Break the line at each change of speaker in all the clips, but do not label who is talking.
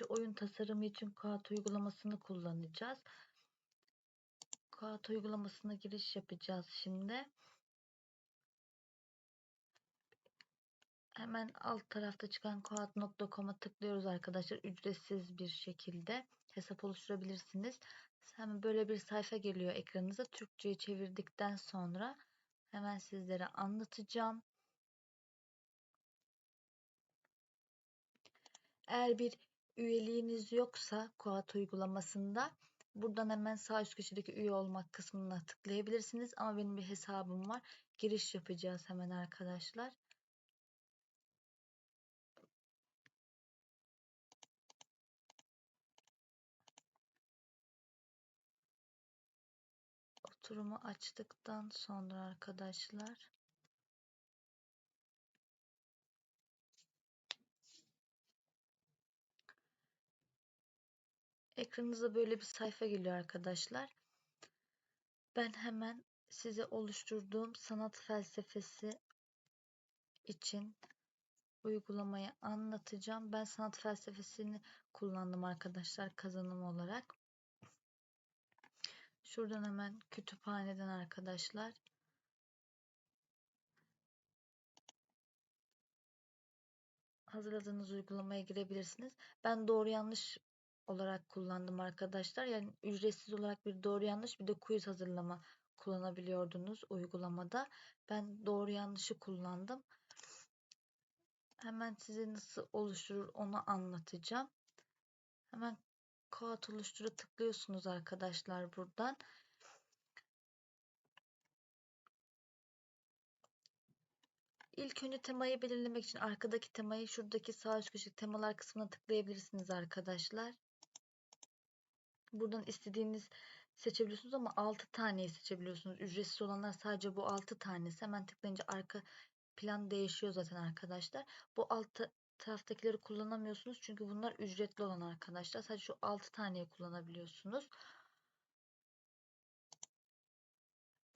içi oyun tasarımı için Kuat uygulamasını kullanacağız. Kuat uygulamasına giriş yapacağız şimdi. Hemen alt tarafta çıkan koat.com'a tıklıyoruz arkadaşlar. Ücretsiz bir şekilde hesap oluşturabilirsiniz. Hemen böyle bir sayfa geliyor ekranınıza. Türkçe'ye çevirdikten sonra hemen sizlere anlatacağım. Eğer bir üyeliğiniz yoksa Koat uygulamasında buradan hemen sağ üst köşedeki üye olmak kısmına tıklayabilirsiniz. Ama benim bir hesabım var. Giriş yapacağız hemen arkadaşlar. Oturumu açtıktan sonra arkadaşlar ekranınıza böyle bir sayfa geliyor arkadaşlar. Ben hemen size oluşturduğum sanat felsefesi için uygulamayı anlatacağım. Ben sanat felsefesini kullandım arkadaşlar kazanım olarak. Şuradan hemen kütüphaneden arkadaşlar hazırladığınız uygulamaya girebilirsiniz. Ben doğru yanlış olarak kullandım arkadaşlar. Yani ücretsiz olarak bir doğru yanlış bir de quiz hazırlama kullanabiliyordunuz uygulamada. Ben doğru yanlışı kullandım. Hemen size nasıl oluşturur onu anlatacağım. Hemen kağıt oluştura tıklıyorsunuz arkadaşlar buradan. İlk önce temayı belirlemek için arkadaki temayı şuradaki sağ üst köşe temalar kısmına tıklayabilirsiniz arkadaşlar. Buradan istediğiniz seçebiliyorsunuz ama 6 taneyi seçebiliyorsunuz. Ücretsiz olanlar sadece bu 6 tanesi. Hemen tıklayınca arka plan değişiyor zaten arkadaşlar. Bu alt taraftakileri kullanamıyorsunuz. Çünkü bunlar ücretli olan arkadaşlar. Sadece şu 6 taneyi kullanabiliyorsunuz.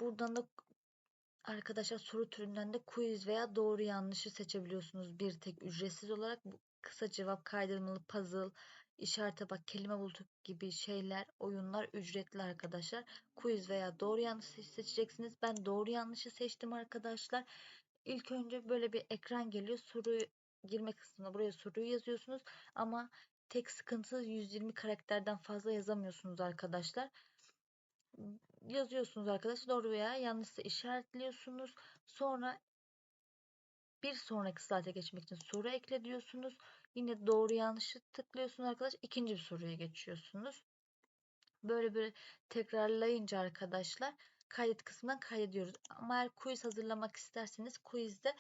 Buradan da arkadaşlar soru türünden de quiz veya doğru yanlışı seçebiliyorsunuz. Bir tek ücretsiz olarak bu kısa cevap kaydırmalı puzzle, işarete bak, kelime bulutu gibi şeyler, oyunlar ücretli arkadaşlar. Quiz veya doğru yanlış seçeceksiniz. Ben doğru yanlışı seçtim arkadaşlar. İlk önce böyle bir ekran geliyor. Soru girme kısmına buraya soruyu yazıyorsunuz. Ama tek sıkıntı 120 karakterden fazla yazamıyorsunuz arkadaşlar. Yazıyorsunuz arkadaşlar doğru veya yanlışsa işaretliyorsunuz. Sonra bir sonraki saate geçmek için soru ekle diyorsunuz. Yine doğru yanlışı tıklıyorsunuz arkadaşlar. İkinci bir soruya geçiyorsunuz. Böyle bir tekrarlayınca arkadaşlar kaydet kısmından kaydediyoruz. Ama eğer quiz hazırlamak isterseniz quizde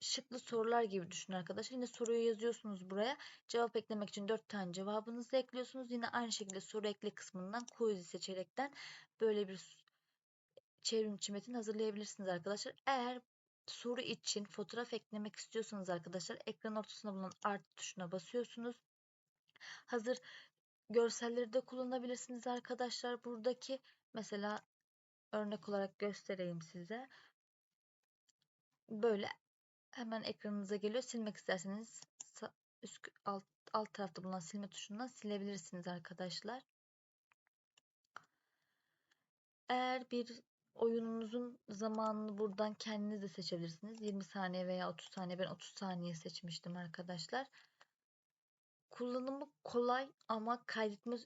şıklı sorular gibi düşünün arkadaşlar. Yine soruyu yazıyorsunuz buraya. Cevap eklemek için 4 tane cevabınızı ekliyorsunuz. Yine aynı şekilde soru ekle kısmından quiz'i seçerekten böyle bir çevrim içi metin hazırlayabilirsiniz arkadaşlar. Eğer soru için fotoğraf eklemek istiyorsanız arkadaşlar ekran ortasında bulunan art tuşuna basıyorsunuz. Hazır görselleri de kullanabilirsiniz arkadaşlar. Buradaki mesela örnek olarak göstereyim size. Böyle hemen ekranınıza geliyor. Silmek isterseniz üst alt, alt tarafta bulunan silme tuşundan silebilirsiniz arkadaşlar. Eğer bir oyununuzun zamanını buradan kendiniz de seçebilirsiniz. 20 saniye veya 30 saniye. Ben 30 saniye seçmiştim arkadaşlar. Kullanımı kolay ama kaydetme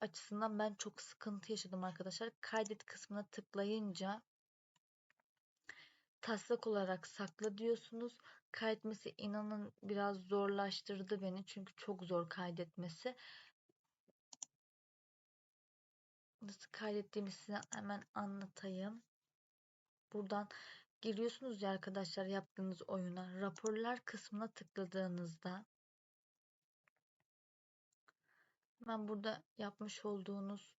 açısından ben çok sıkıntı yaşadım arkadaşlar. Kaydet kısmına tıklayınca taslak olarak sakla diyorsunuz. Kaydetmesi inanın biraz zorlaştırdı beni. Çünkü çok zor kaydetmesi. Nasıl kaydettiğimi size hemen anlatayım. Buradan giriyorsunuz ya arkadaşlar yaptığınız oyuna. Raporlar kısmına tıkladığınızda hemen burada yapmış olduğunuz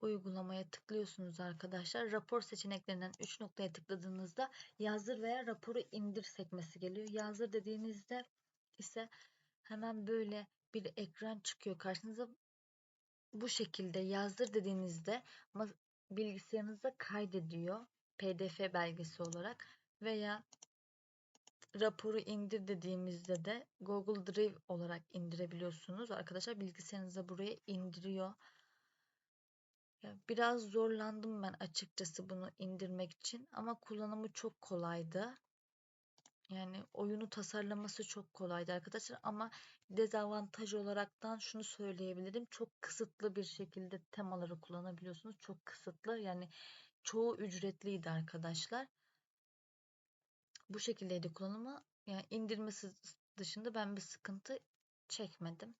uygulamaya tıklıyorsunuz arkadaşlar. Rapor seçeneklerinden 3 noktaya tıkladığınızda yazdır veya raporu indir sekmesi geliyor. Yazdır dediğinizde ise hemen böyle bir ekran çıkıyor karşınıza. Bu şekilde yazdır dediğinizde bilgisayarınıza kaydediyor. PDF belgesi olarak veya raporu indir dediğimizde de Google Drive olarak indirebiliyorsunuz. Arkadaşlar bilgisayarınıza buraya indiriyor. Biraz zorlandım ben açıkçası bunu indirmek için ama kullanımı çok kolaydı. Yani oyunu tasarlaması çok kolaydı arkadaşlar ama dezavantaj olaraktan şunu söyleyebilirim. Çok kısıtlı bir şekilde temaları kullanabiliyorsunuz. Çok kısıtlı yani çoğu ücretliydi arkadaşlar. Bu şekildeydi kullanımı. Yani indirmesi dışında ben bir sıkıntı çekmedim.